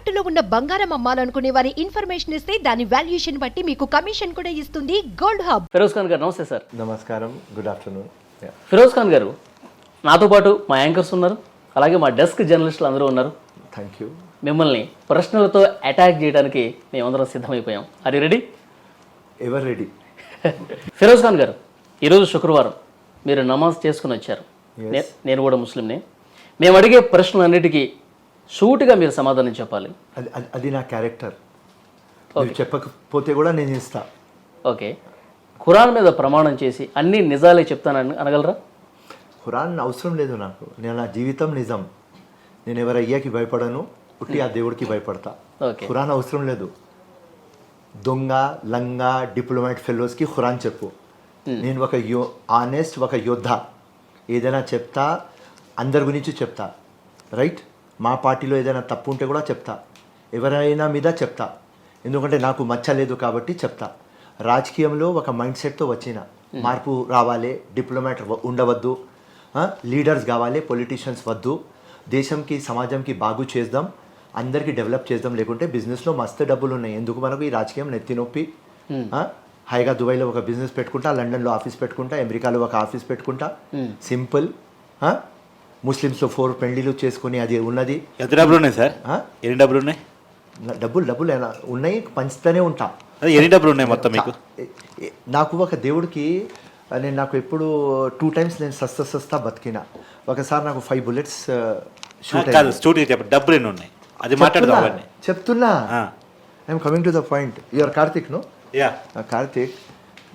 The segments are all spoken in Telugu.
తాకట్టులో ఉన్న బంగారం అమ్మాలనుకునే వారి ఇన్ఫర్మేషన్ ఇస్తే దాని వాల్యుయేషన్ బట్టి మీకు కమిషన్ కూడా ఇస్తుంది గోల్డ్ హబ్. ఫిరోజ్ ఖాన్ గారు నమస్తే సార్. నమస్కారం. Good afternoon. ఫిరోజ్ ఖాన్ గారు నాతో పాటు మా యాంకర్స్ ఉన్నారు అలాగే మా డెస్క్ జర్నలిస్టులు అందరూ ఉన్నారు. థ్యాంక్ యూ మిమ్మల్ని ప్రశ్నలతో అటాక్ చేయడానికి మేమందరం సిద్ధమైపోయాం. అది ready ever ready Firoz Khan గారు ఈరోజు శుక్రవారం మీరు నమాజ్ చేసుకుని వచ్చారు. నేను కూడా ముస్లింనే. మేము అడిగే ప్రశ్నలన్నిటికీ సూటిగా మీరు సమాధానం చెప్పాలి. అది అది- నా క్యారెక్టర్. మీరు చెప్పకపోతే కూడా నేను ఇస్తా ఓకే. ఖురాన్ మీద ప్రమాణం చేసి అన్ని నిజాలే చెప్తానని అనగలరా? ఖురాన్ అవసరం లేదు నాకు. నేను నా జీవితం నిజం. నేను ఎవరి అయ్యాకి భయపడను పుట్టి ఆ దేవుడికి భయపడతా. ఓకే. ఖురాన్ అవసరం లేదు. దొంగ లంగా డిప్లొమాట్ ఫెలోస్కి ఖురాన్ చెప్పు. నేను ఒక యో ఆనెస్ట్ ఒక యోద్ధ. ఏదైనా చెప్తా అందరి గురించి చెప్తా. రైట్? మా పార్టీలో ఏదైనా తప్పు ఉంటే కూడా చెప్తా. ఎవరైనా మీద చెప్తా. ఎందుకంటే నాకు మచ్చ లేదు కాబట్టి చెప్తా. రాజకీయంలో ఒక మైండ్ సెట్తో వచ్చిన మార్పు రావాలి డిప్లొమాట్ ఉండవద్దు. లీడర్స్ కావాలి పొలిటీషియన్స్ వద్దు. దేశంకి సమాజంకి బాగు చేద్దాం. అందరికీ డెవలప్ చేద్దాం. లేకుంటే బిజినెస్లో మస్తు డబ్బులు ఉన్నాయి ఎందుకు మనకు ఈ రాజకీయం నెత్తి నొప్పి? హాయిగా దుబాయ్లో ఒక బిజినెస్ పెట్టుకుంటా లండన్లో ఆఫీస్ పెట్టుకుంటా అమెరికాలో ఒక ఆఫీస్ పెట్టుకుంటా. సింపుల్? ముస్లిమ్స్లో ఫోర్ పెళ్ళిలు చేసుకుని అది ఉన్నది. ఎంత డబ్బులు ఉన్నాయి సార్? ఎన్ని డబ్బులు ఉన్నాయి డబ్బులు డబ్బులు ఎలా? ఉన్నాయి పంచుతూనే ఉంటా. అదే ఎన్ని డబ్బులు ఉన్నాయి మొత్తం మీకు? నాకు ఒక దేవుడికి నేను నాకు ఎప్పుడు టూ టైమ్స్ నేను సస్తా సస్తా బతికిన. ఒకసారి నాకు ఫైవ్ బుల్లెట్స్ షూట్ కాదు స్టూడియో చెప్పండి. డబ్బులు ఎన్ని ఉన్నాయి? అది మాట్లాడదాం చెప్తున్నా. I'm coming to the point your Karthik no ya Karthik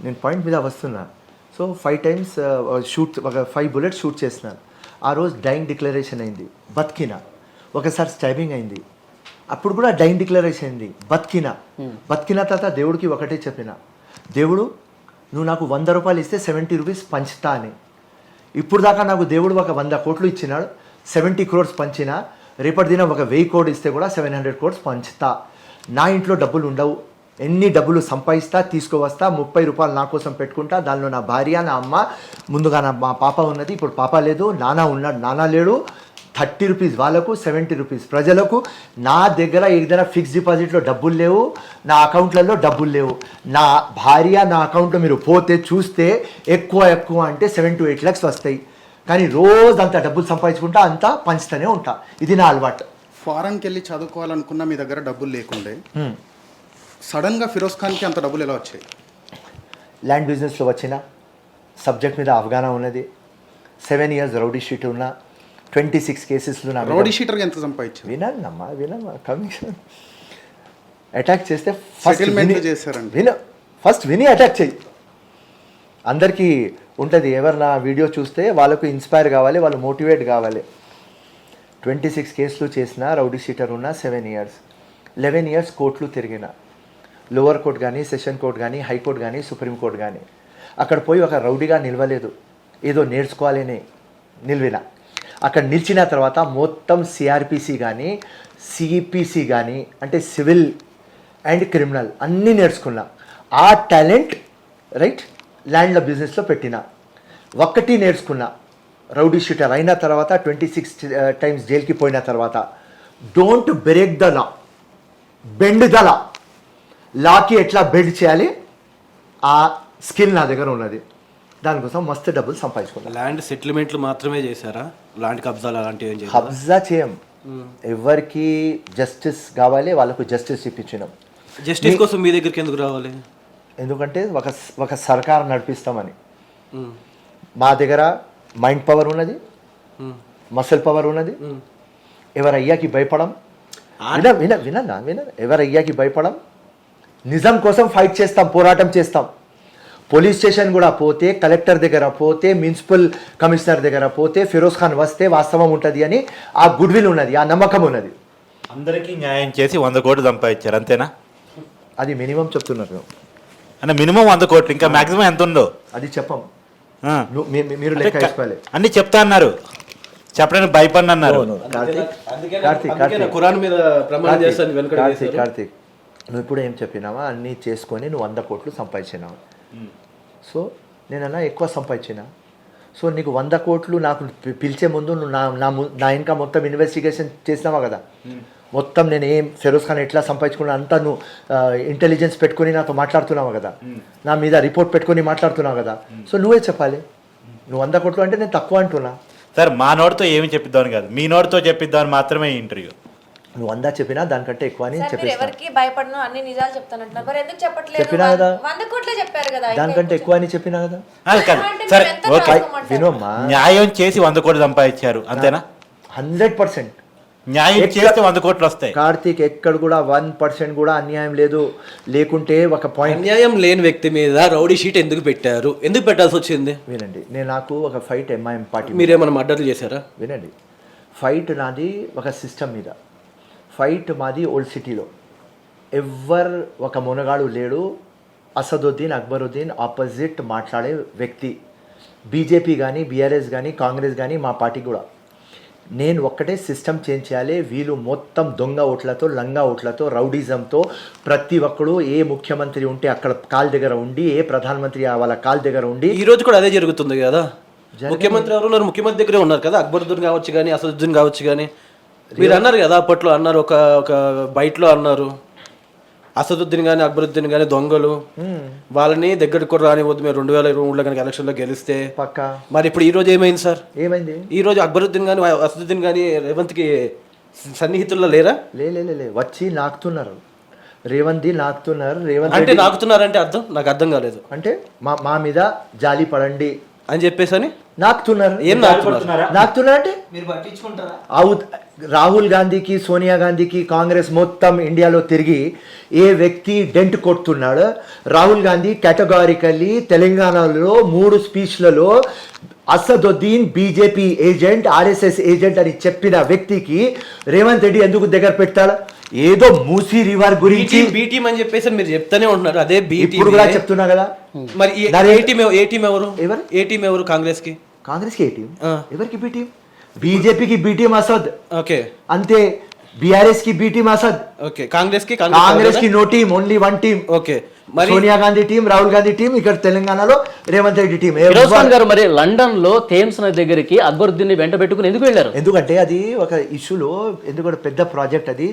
నేను పాయింట్ మీద వస్తున్నా. సో ఫైవ్ టైమ్స్ షూట్ ఒక ఫైవ్ బుల్లెట్స్ షూట్ చేసినాను. ఆ రోజు డైయింగ్ డిక్లరేషన్ అయింది. బతికిన. ఒకసారి స్టైబింగ్ అయింది. అప్పుడు కూడా డైయింగ్ డిక్లరేషన్ అయింది. బతికిన. బతికిన తర్వాత దేవుడికి ఒకటే చెప్పిన. దేవుడు నువ్వు నాకు వంద రూపాయలు ఇస్తే సెవెంటీ రూపీస్ పంచుతా అని. ఇప్పుడు దాకా నాకు దేవుడు ఒక వంద కోట్లు ఇచ్చినాడు. సెవెంటీ క్రోర్స్ పంచిన. రేపటి దినం ఒక వెయ్యి కోడ్ ఇస్తే కూడా సెవెన్ హండ్రెడ్ క్రోర్స్ పంచుతా. నా ఇంట్లో డబ్బులు ఉండవు. ఎన్ని డబ్బులు సంపాదిస్తా తీసుకువస్తా ముప్పై రూపాయలు నా కోసం పెట్టుకుంటా దానిలో నా భార్య నా అమ్మ ముందుగా నా మా పాప ఉన్నది ఇప్పుడు పాప లేదు నాన్న ఉన్నాడు నాన్న లేడు థర్టీ రూపీస్ వాళ్ళకు సెవెంటీ రూపీస్ ప్రజలకు. నా దగ్గర ఏదైనా ఫిక్స్ డిపాజిట్లో డబ్బులు లేవు నా అకౌంట్లలో డబ్బులు లేవు. నా భార్య నా అకౌంట్లో మీరు పోతే చూస్తే ఎక్కువ ఎక్కువ అంటే సెవెన్ టు ఎయిట్ ల్యాక్స్ వస్తాయి. కానీ రోజు అంత డబ్బులు సంపాదించుకుంటా అంతా పంచుతూనే ఉంటా. ఇది నా అలవాటు. ఫారెన్కి వెళ్ళి చదువుకోవాలనుకున్న మీ దగ్గర డబ్బులు లేకుండే. సడన్గా ఫిరోజ్ ఖాన్కి అంత డబ్బులు ఎలా వచ్చాయి? ల్యాండ్ బిజినెస్లో వచ్చిన సబ్జెక్ట్ మీద అవగాహన ఉన్నది. సెవెన్ ఇయర్స్ రౌడీ షీట్ ఉన్నా ట్వంటీ సిక్స్ కేసెస్లో నా రౌడీ షీటర్గా ఎంత సంపాదించారు? వినమ్మా వినమ్మా కమిషన్. అటాక్ చేస్తే ఫస్ట్ విని చేశారండి. విన ఫస్ట్ విని అటాక్ చెయ్యి అందరికీ ఉంటుంది ఎవరు నా వీడియో చూస్తే వాళ్ళకు ఇన్స్పైర్ కావాలి వాళ్ళు మోటివేట్ కావాలి. ట్వంటీ సిక్స్ కేసులు చేసిన రౌడీ షీటర్ ఉన్న సెవెన్ ఇయర్స్ లెవెన్ ఇయర్స్ కోర్టులు తిరిగిన. లోవర్ కోర్ట్ కానీ సెషన్ కోర్ట్ కానీ హైకోర్టు కానీ సుప్రీం కోర్ట్ కానీ అక్కడ పోయి ఒక రౌడీగా నిలవలేదు. ఏదో నేర్చుకోవాలని నిలివిన. అక్కడ నిలిచిన తర్వాత మొత్తం సిఆర్పిసి కానీ సిపిసి కానీ అంటే సివిల్ అండ్ క్రిమినల్ అన్నీ నేర్చుకున్నా. ఆ టాలెంట్ రైట్ ల్యాండ్ల బిజినెస్లో పెట్టిన. ఒక్కటి నేర్చుకున్నా. రౌడీ షూటర్ అయిన తర్వాత ట్వంటీ సిక్స్ టైమ్స్ జైలుకి పోయిన తర్వాత. Don't break the law. Bend the law. లాకి ఎట్లా బెండ్ చేయాలి? ఆ స్కిల్ నా దగ్గర ఉన్నది. దానికోసం మస్తు డబ్బులు సంపాదించుకున్నా. ల్యాండ్ సెటిల్మెంట్లు మాత్రమే చేశారా? ల్యాండ్ కబ్జాలు అలాంటివి ఏం చేశారా కబ్జా చేయం. ఎవరికి జస్టిస్ కావాలి వాళ్ళకు జస్టిస్ ఇప్పించినాం. జస్టిస్ కోసం మీ దగ్గరికి ఎందుకు రావాలి? ఎందుకంటే ఒక ఒక సర్కార్ నడిపిస్తామని. మా దగ్గర మైండ్ పవర్ ఉన్నది. మసిల్ పవర్ ఉన్నది. ఎవరు అయ్యాకి భయపడం? విన విన విన ఎవరు అయ్యాకి భయపడం? నిజం కోసం ఫైట్ చేస్తాం పోరాటం చేస్తాం. పోలీస్ స్టేషన్ కూడా పోతే కలెక్టర్ దగ్గర పోతే మున్సిపల్ కమిషనర్ దగ్గర పోతే ఫిరోజ్ ఖాన్ వస్తే వాస్తవం ఉంటుంది అని ఆ గుడ్ విల్ ఉన్నది ఆ నమ్మకం ఉన్నది. అందరికీ న్యాయం చేసి వంద కోట్లు సంపాదించారు అంతేనా? అది మినిమం చెప్తున్నారు. అంటే మినిమం వంద కోట్లు ఇంకా మాక్సిమం ఎంత ఉందో? అది చెప్పం. మీరు లెక్క వేసుకోవాలి. అన్ని చెప్తా అన్నారు. చెప్పడానికి భయపడి అన్నారు కార్తీక్ కార్తీక్ కార్తీక్. ఖురాన్ మీద ప్రమాణం చేస్తాను వెనకడ కార్తీక్ చేశారు. కార్తీక్. నువ్వు ఇప్పుడు ఏం చెప్పినావా? అన్నీ చేసుకొని నువ్వు వంద కోట్లు సంపాదించినావు. సో నేనన్నా ఎక్కువ సంపాదించిన? సో నీకు వంద కోట్లు నాకు పిలిచే ముందు నువ్వు నా నా నా ఇంకా మొత్తం ఇన్వెస్టిగేషన్ చేసినావా కదా? మొత్తం నేను ఏం ఫెరోజ్ ఖాన్ ఎట్లా సంపాదించుకున్నా అంతా నువ్వు ఇంటెలిజెన్స్ పెట్టుకొని నాతో మాట్లాడుతున్నావు కదా? నా మీద రిపోర్ట్ పెట్టుకొని మాట్లాడుతున్నావు కదా? సో నువ్వే చెప్పాలి. నువ్వు వంద కోట్లు అంటే నేను తక్కువ అంటున్నా. సార్ మా నోటితో ఏమి చెప్పిద్దామని కాదు. మీ నోటితో చెప్పిద్దామని మాత్రమే ఇంటర్వ్యూ. నువ్వు వంద చెప్పినా దానికంటే ఎక్కువ అని సార్ మీరు చెప్పేస్తా. ఎవరికి భయపడను అన్ని నిజాలు చెప్తానంటున్నారు మరి ఎందుకు చెప్పట్లేదు? చెప్పినా కదా. వంద కోట్లే చెప్పారు కదా దానికంటే ఎక్కువ అని చెప్పినా కదా. సరే ఓకే? వినోమ్మా. న్యాయం చేసి వంద కోట్లు సంపాదించారు అంతేనా? Hundred percent. న్యాయం చేస్తే వంద కోట్లు వస్తాయి. కార్తీక్ ఎక్కడ కూడా వన్ పర్సెంట్ కూడా అన్యాయం లేదు. లేకుంటే ఒక పాయింట్ అన్యాయం లేని వ్యక్తి మీద రౌడీ షీట్ ఎందుకు పెట్టారు? ఎందుకు పెట్టాల్సి వచ్చింది? వినండి. నేను నాకు ఒక ఫైట్ ఎంఐఎం పార్టీ మీరేమైనా మర్డర్లు చేశారా? వినండి. ఫైట్ నాది ఒక సిస్టమ్ మీద. ఫైట్ మాది ఓల్డ్ సిటీలో. ఎవ్వరు ఒక మునగాడు లేడు. అసదుద్దీన్ అక్బరుద్దీన్ ఆపోజిట్ మాట్లాడే వ్యక్తి. బీజేపీ కానీ బీఆర్ఎస్ కానీ కాంగ్రెస్ కానీ మా పార్టీ కూడా. నేను ఒక్కటే సిస్టమ్ చేంజ్ చేయాలి. వీళ్ళు మొత్తం దొంగ ఓట్లతో లంగా ఓట్లతో రౌడీజంతో ప్రతి ఒక్కడు ఏ ముఖ్యమంత్రి ఉంటే అక్కడ కాల్ దగ్గర ఉండి ఏ ప్రధానమంత్రి వాళ్ళ కాల్ దగ్గర ఉండి ఈ రోజు కూడా అదే జరుగుతుంది కదా? ముఖ్యమంత్రి ఎవరు ముఖ్యమంత్రి దగ్గరే ఉన్నారు కదా? అక్బరుద్దీన్ కావచ్చు కానీ అసదుద్దీన్ కావచ్చు కానీ మీరు అన్నారు కదా అప్పట్లో అన్నారు ఒక ఒక బయటలో అన్నారు. అసదుద్దీన్ కానీ అక్బరుద్దీన్ కానీ దొంగలు. వాళ్ళని దగ్గరికి కూడా రానివ్వద్దు మీరు రెండు వేల ఇరవై మూడులో కనుక ఎలక్షన్లో గెలిస్తే. పక్క. మరి ఇప్పుడు ఈ రోజు ఏమైంది సార్? ఏమైంది? ఈ రోజు అక్బరుద్దీన్ కానీ అసదుద్దీన్ కానీ రేవంత్కి సన్నిహితుల్లో లేరా? లే లే లే, లే. వచ్చి నాకుతున్నారు. రేవంత్ నాకుతున్నారు రేవంత్ అంటే నాకుతున్నారంటే అర్థం? నాకు అర్థం కాలేదు. అంటే మా మా మీద జాలి పడండి. అని చెప్పేసి అని నాకుతున్నారు. ఏం నాకుతున్నారు? నాకుతున్నారు అంటే? మీరు పట్టించుకుంటారా? అవు రాహుల్ గాంధీకి సోనియా గాంధీకి కాంగ్రెస్ మొత్తం ఇండియాలో తిరిగి ఏ వ్యక్తి డెంట్ కొడుతున్నాడు? రాహుల్ గాంధీ కేటగారికల్లీ తెలంగాణలో మూడు స్పీచ్లలో Asaduddin BJP agent RSS agent అని చెప్పిన వ్యక్తికి రేవంత్ రెడ్డి ఎందుకు దగ్గర పెట్టాడు ఏదో మూసీ రివర్ గురించి బీ టీం అని చెప్పేసి మీరు చెప్తానే ఉంటున్నారు. అదే బీ ఇప్పుడు కూడా చెప్తున్నా కదా? మరి ఈ- నరే- ఏ టీం ఎవ- ఏ టీం ఎవరు? ఎవరు? ఏ టీం ఎవరు కాంగ్రెస్కి కాంగ్రెస్కి ఏ టీం ఆ. ఎవరికి బి టీం బీజేపీకి బి టీం అసద్. ఓకే. అంతే. బీఆర్ఎస్కి బి టీం అసద్. ఓకే. కాంగ్రెస్కి కాంగ్రెస్కి no team only one team okay. Sonia Gandhi team Rahul Gandhi team ఇక్కడ తెలంగాణలో రేవంత్ రెడ్డి టీం. ఖాన్ గారు మరి లండన్లో థేమ్స్ నది దగ్గరికి అక్బరుద్దీన్ని వెంట పెట్టుకుని ఎందుకు వెళ్ళారు? ఎందుకంటే అది ఒక ఇష్యూలో ఎందుకంటే పెద్ద ప్రాజెక్ట్ అది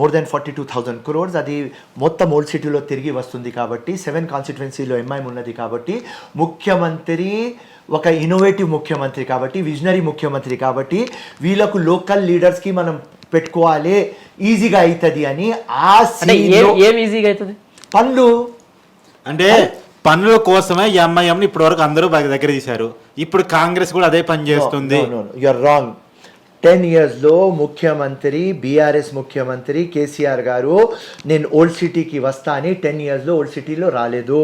more than forty two thousand crores అది మొత్తం ఓల్డ్ సిటీలో తిరిగి వస్తుంది కాబట్టి సెవెన్ కాన్స్టిట్యున్సీలో ఎంఐఎం ఉన్నది కాబట్టి ముఖ్యమంత్రి ఒక ఇన్నోవేటివ్ ముఖ్యమంత్రి కాబట్టి విజనరీ ముఖ్యమంత్రి కాబట్టి వీళ్ళకు లోకల్ లీడర్స్కి మనం పెట్టుకోవాలి ఈజీగా అవుతుంది అని ఆ ఏం ఈజీగా అవుతుంది పనులు అంటే పనుల కోసమే ఎంఐఎంని ఇప్పటి వరకు అందరూ దగ్గర తీశారు. ఇప్పుడు కాంగ్రెస్ కూడా అదే పని చేస్తుంది. యూఆర్ రాంగ్ టెన్ ఇయర్స్లో ముఖ్యమంత్రి బీఆర్ఎస్ ముఖ్యమంత్రి కేసీఆర్ గారు నేను ఓల్డ్ సిటీకి వస్తా అని టెన్ ఇయర్స్లో ఓల్డ్ సిటీలో రాలేదు.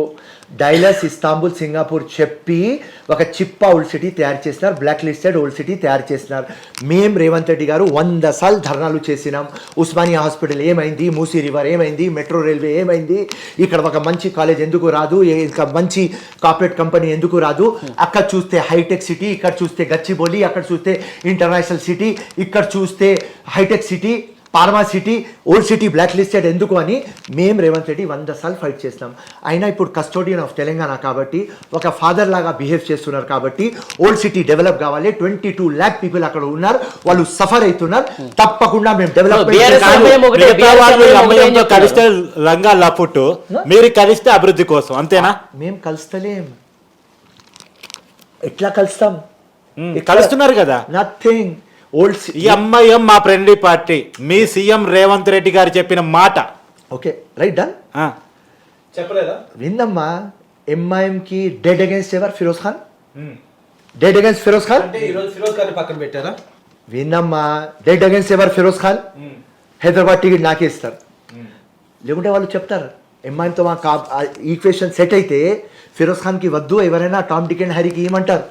డైలస్ ఇస్తాంబుల్ సింగపూర్ చెప్పి ఒక చిప్ప ఓల్డ్ సిటీ తయారు చేసినారు. బ్లాక్ లిస్టెడ్ ఓల్డ్ సిటీ తయారు చేసినారు. మేం రేవంత్ రెడ్డి గారు వంద సార్లు ధర్నాలు చేసినాం. ఉస్మానియా హాస్పిటల్ ఏమైంది? మూసీ రివర్ ఏమైంది? మెట్రో రైల్వే ఏమైంది? ఇక్కడ ఒక మంచి కాలేజ్ ఎందుకు రాదు? ఏ- ఇంకా మంచి కార్పొరేట్ కంపెనీ ఎందుకు రాదు? అక్కడ చూస్తే హైటెక్ సిటీ ఇక్కడ చూస్తే గచ్చిబౌలి అక్కడ చూస్తే ఇంటర్నేషనల్ సిటీ ఇక్కడ చూస్తే hitech city. Pharma city old city black listed ఎందుకు అని మేం రేవంత్ రెడ్డి వంద సార్లు ఫైట్ చేసినాం. అయినా ఇప్పుడు కస్టోడియన్ ఆఫ్ తెలంగాణ కాబట్టి ఒక ఫాదర్ లాగా బిహేవ్ చేస్తున్నారు కాబట్టి ఓల్డ్ సిటీ డెవలప్ కావాలి ట్వంటీ టూ ల్యాక్ పీపుల్ అక్కడ ఉన్నారు వాళ్ళు సఫర్ అవుతున్నారు. తప్పకుండా మేము డెవలప్. కలిస్తే మీరు కలిస్తే అభివృద్ధి కోసం అంతేనా? మేము కలుస్తలేం. ఎట్లా కలుస్తాం? కలుస్తున్నారు కదా. నథింగ్ ఓల్డ్ ఈ ఎంఐఎం మా ఫ్రెండ్లీ పార్టీ. మీ సీఎం రేవంత్ రెడ్డి గారు చెప్పిన మాట. Okay right done? ఆ, చెప్పలేదా? విందమ్మా ఎంఐఎంకి dead against ever? Firoz Khan. Dead against Firoz Khan? అంటే ఫిరోజ్ గారిని పక్కన పెట్టారా? విందమ్మా dead against ever? Firoz Khan? Hyderabad ticket నాకే ఇస్తారు. లేకుంటే వాళ్ళు చెప్తారు ఎంఐఎంతో మా కా ఈక్వేషన్ సెట్ అయితే ఫిరోజ్ ఖాన్కి వద్దు ఎవరైనా టామ్ టికెట్ హరికి ఇవ్వమంటారు.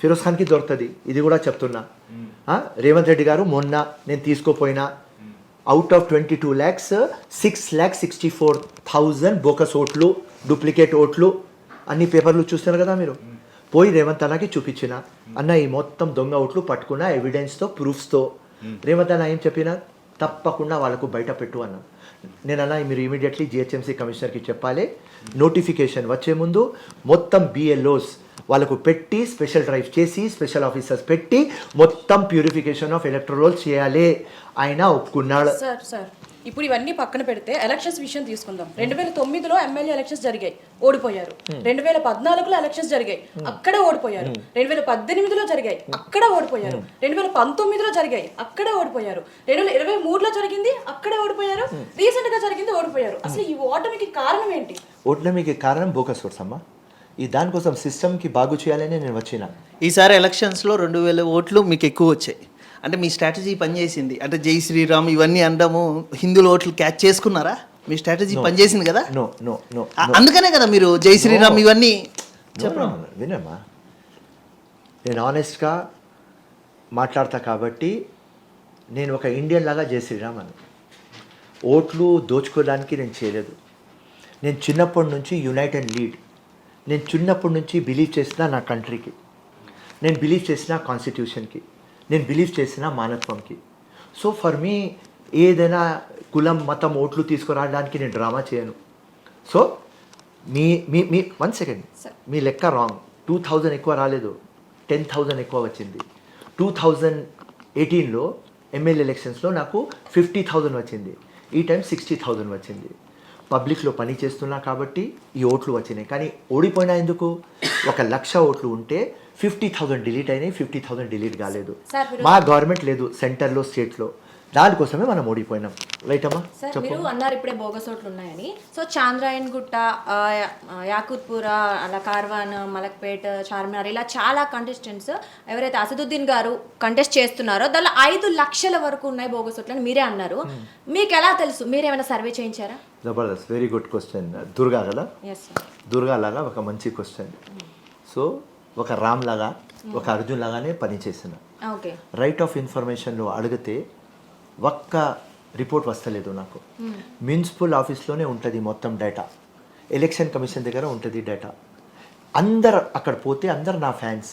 ఫిరోజ్ ఖాన్కి దొరుకుతుంది. ఇది కూడా చెప్తున్నా. రేవంత్ రెడ్డి గారు మొన్న నేను తీసుకోపోయినా out of twenty two lakhs six lakhs sixty four thousand bogus ఓట్లు డూప్లికేట్ ఓట్లు అన్ని పేపర్లు చూస్తున్నారు కదా మీరు. పోయి రేవంత్ అన్నకి చూపించిన. అన్న ఈ మొత్తం దొంగ ఓట్లు పట్టుకున్న ఎవిడెన్స్తో ప్రూఫ్స్తో రేవంత్ అన్న ఏం చెప్పిన? తప్పకుండా వాళ్ళకు బయట పెట్టు అన్నా. నేను అన్నా మీరు ఇమీడియట్లీ జిహెచ్ఎంసీ కమిషనర్కి చెప్పాలి. నోటిఫికేషన్ వచ్చే ముందు మొత్తం బిఎల్ఓస్ వాళ్ళకు పెట్టి స్పెషల్ డ్రైవ్ చేసి స్పెషల్ ఆఫీసర్స్ పెట్టి మొత్తం ప్యూరిఫికేషన్ ఆఫ్ ఎలక్ట్రోల్స్ చేయాలి. ఆయన ఒప్పుకున్నాడు. Sir sir. ఇప్పుడు ఇవన్నీ పక్కన పెడితే ఎలక్షన్స్ విషయం తీసుకుందాం. రెండు వేల తొమ్మిదిలో ఎమ్మెల్యే ఎలక్షన్స్ జరిగాయి. ఓడిపోయారు. రెండు వేల పద్నాలుగులో ఎలక్షన్స్ జరిగాయి. అక్కడే ఓడిపోయారు. రెండు వేల పద్దెనిమిదిలో జరిగాయి. అక్కడ ఓడిపోయారు. రెండు వేల పంతొమ్మిదిలో జరిగాయి. అక్కడే ఓడిపోయారు. రెండు వేల ఇరవై మూడులో జరిగింది. అక్కడే ఓడిపోయారు. రీసెంట్గా జరిగింది ఓడిపోయారు. అసలు ఈ ఓటమికి కారణం ఏంటి? ఓటమికి కారణం బోకస్ సోర్స్ అమ్మా. ఈ దానికోసం సిస్టమ్కి బాగు చేయాలని నేను వచ్చిన. ఈసారి ఎలక్షన్స్లో రెండు వేల ఓట్లు మీకు ఎక్కువ వచ్చాయి. అంటే మీ స్ట్రాటజీ పనిచేసింది. అంటే జై శ్రీరామ్ ఇవన్నీ అనడము హిందువుల ఓట్లు క్యాచ్ చేసుకున్నారా? మీ స్ట్రాటజీ పనిచేసింది కదా? నో నో నో ఆ- అందుకనే కదా మీరు జై శ్రీరామ్ ఇవన్నీ చెప్పడం వినమ్మా. నేను ఆనెస్ట్గా మాట్లాడతా కాబట్టి నేను ఒక ఇండియన్ లాగా జై శ్రీరామ్ అని. ఓట్లు దోచుకోవడానికి నేను చేయలేదు. నేను చిన్నప్పటి నుంచి యునైట్ అండ్ లీడ్ నేను చిన్నప్పటి నుంచి బిలీవ్ చేసిన నా కంట్రీకి నేను బిలీవ్ చేసిన కాన్స్టిట్యూషన్కి నేను బిలీవ్ చేసిన మానత్వంకి సో ఫర్ మీ ఏదైనా కులం మతం ఓట్లు తీసుకురావడానికి నేను డ్రామా చేయను. సో మీ మీ మీ వన్ సెకండ్ మీ లెక్క రాంగ్ టూ థౌజండ్ ఎక్కువ రాలేదు. టెన్ థౌజండ్ ఎక్కువ వచ్చింది. టూ థౌజండ్ ఎయిటీన్లో ఎమ్మెల్యే ఎలక్షన్స్లో నాకు ఫిఫ్టీ థౌజండ్ వచ్చింది. ఈ టైం సిక్స్టీ థౌజండ్ వచ్చింది. పబ్లిక్లో పని చేస్తున్నా కాబట్టి ఈ ఓట్లు వచ్చినాయి. కానీ ఓడిపోయినా ఎందుకు? ఒక లక్ష ఓట్లు ఉంటే ఫిఫ్టీ థౌజండ్ డిలీట్ అయినాయి ఫిఫ్టీ థౌజండ్ డిలీట్ కాలేదు. మీరు- మా గవర్నమెంట్ లేదు సెంటర్లో స్టేట్లో. దానికోసమే మనం ఓడిపోయినాం. రైట్ అమ్మా? మీరు అన్నారు ఇప్పుడే బోగసోట్లు ఉన్నాయని. సో చాంద్రాయన్ గుట్ట యాకుత్పుర అలా కార్వాన్ మలక్పేట్ చార్మినార్ ఇలా చాలా కంటెస్టెంట్స్ ఎవరైతే అసదుద్దీన్ గారు కంటెస్ట్ చేస్తున్నారో దానిలో ఐదు లక్షల వరకు ఉన్నాయి బోగసోట్లు అని మీరే అన్నారు. మీకు ఎలా తెలుసు? మీరేమైనా సర్వే చేయించారా? జబర్దస్త్ వెరీ గుడ్ క్వశ్చన్ దుర్గా కదా? దుర్గా లాగా ఒక మంచి క్వశ్చన్ సో ఒక రామ్ లాగా ఒక అర్జున్ లాగానే పనిచేసిన ఓకే. రైట్ ఆఫ్ ఇన్ఫర్మేషన్లో అడిగితే ఒక్క రిపోర్ట్ వస్తలేదు నాకు. మున్సిపల్ ఆఫీస్లోనే ఉంటుంది మొత్తం డేటా ఎలక్షన్ కమిషన్ దగ్గర ఉంటుంది డేటా అందరు అక్కడ పోతే అందరు నా ఫ్యాన్స్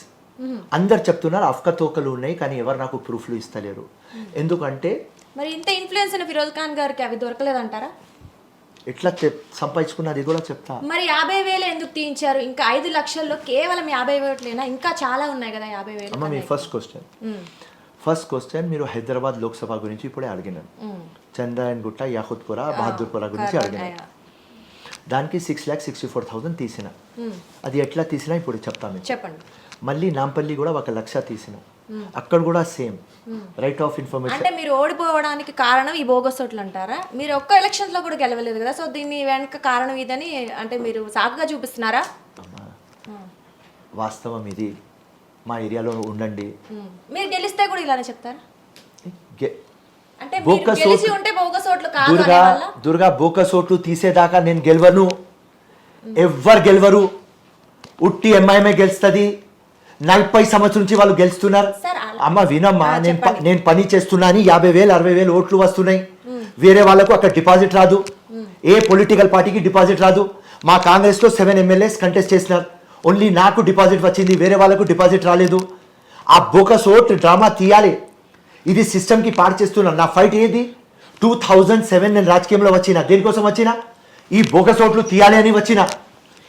అందరు చెప్తున్నారు అఫ్కతోకలు ఉన్నాయి కానీ ఎవరు నాకు ప్రూఫ్లు ఇస్తలేరు. ఎందుకంటే మరి ఇంత ఇన్ఫ్లుయెన్స్ అయిన ఫిరోజ్ ఖాన్ గారికి అవి దొరకలేదంటారా? ఎట్లా చెప్ సంపాదించుకున్నది కూడా చెప్తా. మరి యాభై వేలు ఎందుకు తీయించారు? ఇంకా ఐదు లక్షల్లో కేవలం యాభై వేలేనా ఇంకా చాలా ఉన్నాయి కదా యాభై వేలు అమ్మ మీ ఫస్ట్ క్వశ్చన్ ఫస్ట్ క్వశ్చన్ మీరు హైదరాబాద్ లోక్సభ గురించి ఇప్పుడే అడిగినాను చంద్రాయన్ గుట్ట యాహుత్పుర బహదూర్పుర గురించి అడిగినాను దానికి six lakh sixty four thousand తీసిన. అది ఎట్లా తీసినా ఇప్పుడు చెప్తాను. చెప్పండి. మళ్ళీ నాంపల్లి కూడా ఒక లక్ష తీసిన. అక్కడ కూడా సేమ్. రైట్ ఆఫ్ ఇన్ఫర్మేషన్ అంటే మీరు ఓడిపోవడానికి కారణం ఈ బోగస్ ఓట్లు అంటారా? మీరు ఒక్క ఎలక్షన్స్లో కూడా గెలవలేదు కదా సో దీని వెనక కారణం ఇదని అంటే మీరు సాకుగా చూపిస్తున్నారా? వాస్తవం ఇది. మా ఏరియాలో ఉండండి. మీరు గెలిస్తే కూడా ఇలానే చెప్తారా? అంటే గెలిచి ఉంటే బోగస్ ఓట్లు కాదు దుర్గా దుర్గా బోకస్ ఓట్లు తీసేదాకా నేను గెలవను. ఎవ్వరు గెలవరు. ఉట్టి ఎంఐఎంఏ గెలుస్తుంది. నలభై సంవత్సరం నుంచి వాళ్ళు గెలుస్తున్నారు. అమ్మ వినమ్మా నేను. నేను పని చేస్తున్నా అని యాభై వేలు అరవై వేలు ఓట్లు వస్తున్నాయి. వేరే వాళ్ళకు అక్కడ డిపాజిట్ రాదు. ఏ పొలిటికల్ పార్టీకి డిపాజిట్ రాదు. మా కాంగ్రెస్లో సెవెన్ ఎమ్మెల్యేస్ కంటెస్ట్ చేసినారు. ఓన్లీ నాకు డిపాజిట్ వచ్చింది వేరే వాళ్ళకు డిపాజిట్ రాలేదు. ఆ బోకస్ ఓట్ డ్రామా తీయాలి. ఇది సిస్టమ్కి పాడు చేస్తున్నాను నా ఫైట్ ఏది? టూ థౌజండ్ సెవెన్ నేను రాజకీయంలో వచ్చిన దేనికోసం వచ్చిన? ఈ బోకస్ ఓట్లు తీయాలి అని వచ్చిన.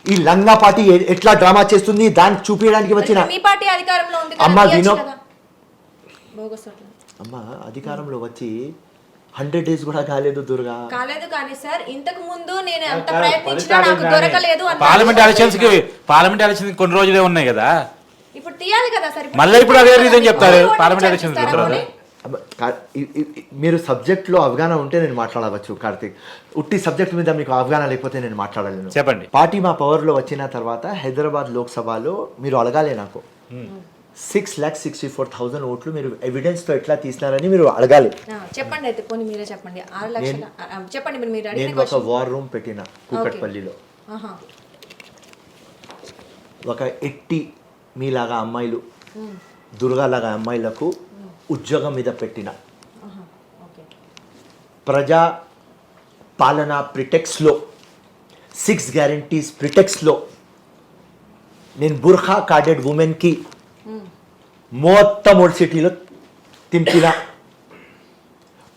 ఈ లంగా పార్టీ ఎట్లా డ్రామా చేస్తుంది? దాన్ని చూపించడానికి వచ్చిన మీ పార్టీ అధికారంలో ఉంది కదా, అమ్మ వినో- అమ్మ అధికారంలో వచ్చి హండ్రెడ్ డేస్ కూడా కాలేదు దుర్గా. కాలేదు కానీ సార్ ఇంతకు ముందు నేను ఎంత ప్రయత్నించినా నాకు దొరకలేదు పార్లమెంట్ ఎలక్షన్స్కి పార్లమెంట్ ఎలక్షన్స్ కొన్ని రోజులే ఉన్నాయి కదా. ఇప్పుడు తీయాలి కదా సార్ మళ్ళీ ఇప్పుడు అదే రీజన్ చెప్తారు. పార్లమెంట్ ఎలక్షన్స్ తర్వాత మీరు సబ్జెక్ట్లో అవగాహన ఉంటే నేను మాట్లాడవచ్చు కార్తీక్. ఉట్టి సబ్జెక్ట్ మీద మీకు అవగాహన లేకపోతే నేను మాట్లాడలేను. చెప్పండి. పార్టీ మా పవర్లో వచ్చిన తర్వాత హైదరాబాద్ లోక్సభలో మీరు అడగాలి నాకు. Six lakh sixty four thousand ఓట్లు మీరు ఎవిడెన్స్తో ఎట్లా తీసినారని మీరు అడగాలి. చెప్పండి అయితే పోనీ మీరే చెప్పండి. ఆరు లక్షల చెప్పండి మీరు నేను ఒక. వార్ రూమ్ పెట్టిన కూకట్పల్లిలో. ఒక ఎట్టి మీలాగా అమ్మాయిలు దుర్గాలాగా అమ్మాయిలకు ఉద్యోగం మీద పెట్టిన. ప్రజా పాలన ప్రిటెక్స్లో సిక్స్ గ్యారంటీస్ ప్రిటెక్స్లో నేను బుర్ఖా కార్డెడ్ ఉమెన్కి మొత్తం ఓల్డ్ సిటీలో తింపిన.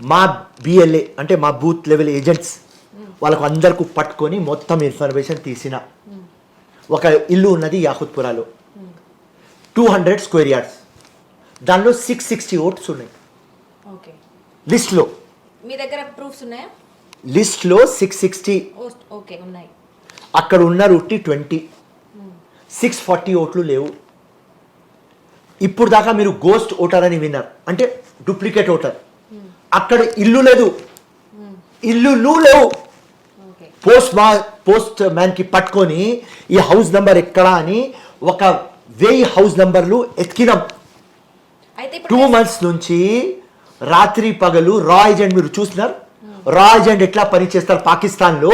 మా బిఎల్ఏ అంటే మా బూత్ లెవెల్ ఏజెంట్స్ వాళ్ళకు అందరికి పట్టుకొని మొత్తం ఇన్ఫర్మేషన్ తీసిన. ఒక ఇల్లు ఉన్నది యాహుత్పురాలో. Two hundred square yards. దానిలో సిక్స్ సిక్స్టీ ఓట్స్ ఉన్నాయి. ఓకే. లిస్ట్లో. మీ దగ్గర ప్రూఫ్స్ ఉన్నాయా? లిస్ట్లో సిక్స్ సిక్స్టీ ఓకే ఉన్నాయి. అక్కడ ఉన్న రూట్టి ట్వంటీ. సిక్స్ ఫార్టీ ఓట్లు లేవు. ఇప్పుడు దాకా మీరు గోస్ట్ ఓటర్ అని విన్నారు. అంటే డూప్లికేట్ ఓటర్. అక్కడ ఇల్లు లేదు. ఇల్లులు లేవు. పోస్ట్ మా పోస్ట్ మ్యాన్కి పట్టుకొని ఈ హౌస్ నంబర్ ఎక్కడా అని ఒక వెయ్యి హౌస్ నంబర్లు అయితే టూ ఇప్పుడు మంత్స్ నుంచి రాత్రి పగలు రా ఏజెంట్ మీరు చూసినారు? రా ఏజెంట్ ఎట్లా పనిచేస్తారు పాకిస్తాన్లో?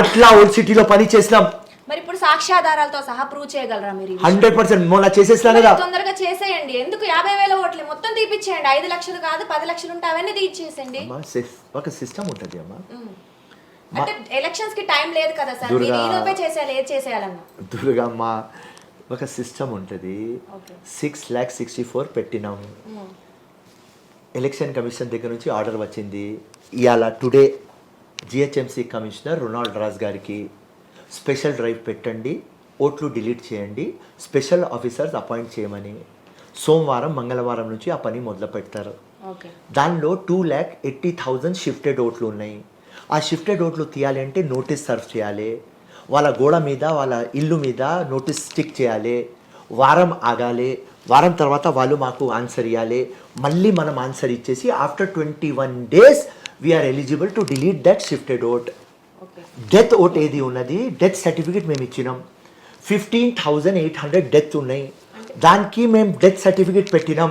అట్లా ఓల్డ్ సిటీలో పని చేసినాం. మరి ఇప్పుడు సాక్ష్యాధారాలతో సహా ప్రూవ్ చేయగలరా మీరు? హండ్రెడ్ పర్సెంట్ మొన్న చేసేసినా కదా? తొందరగా చేసేయండి. ఎందుకు యాభై వేల ఓట్లు? మొత్తం తీపిచ్చేయండి. ఐదు లక్షలు కాదు పది లక్షలు ఉంటే అవన్నీ తీర్చేసేయండి ఒక సిస్టమ్ ఉంటుంది అమ్మా. అంటే ఎలక్షన్స్కి టైం లేదు కదా సార్. మీరు ఈ లోపే చేసేయాలి ఏది చేసేయాలన్నా? దుర్గమ్మ ఒక సిస్టమ్ ఉంటుంది. సిక్స్ ల్యాక్ సిక్స్టీ ఫోర్ పెట్టినాము ఎలక్షన్ కమిషన్ దగ్గర నుంచి ఆర్డర్ వచ్చింది. ఇవాళ today GHMC commissioner Ronald Raj గారికి స్పెషల్ డ్రైవ్ పెట్టండి. ఓట్లు డిలీట్ చేయండి. స్పెషల్ ఆఫీసర్స్ అపాయింట్ చేయమని. సోమవారం మంగళవారం నుంచి ఆ పని మొదలు పెడతారు. దానిలో two lakh eighty thousand shifted ఓట్లు ఉన్నాయి. ఆ షిఫ్టెడ్ ఓట్లు తీయాలి అంటే నోటీస్ సర్వ్ చేయాలి. వాళ్ళ గోడ మీద వాళ్ళ ఇల్లు మీద నోటీస్ స్టిక్ చేయాలి. వారం ఆగాలి. వారం తర్వాత వాళ్ళు మాకు ఆన్సర్ ఇవ్వాలి మళ్ళీ మనం ఆన్సర్ ఇచ్చేసి after twenty one days we are eligible to delete that shifted vote death vote ఏది ఉన్నది? డెత్ సర్టిఫికేట్ మేము ఇచ్చినాం. Fifteen thousand eight hundred death ఉన్నాయి. దానికి మేము డెత్ సర్టిఫికేట్ పెట్టినాం.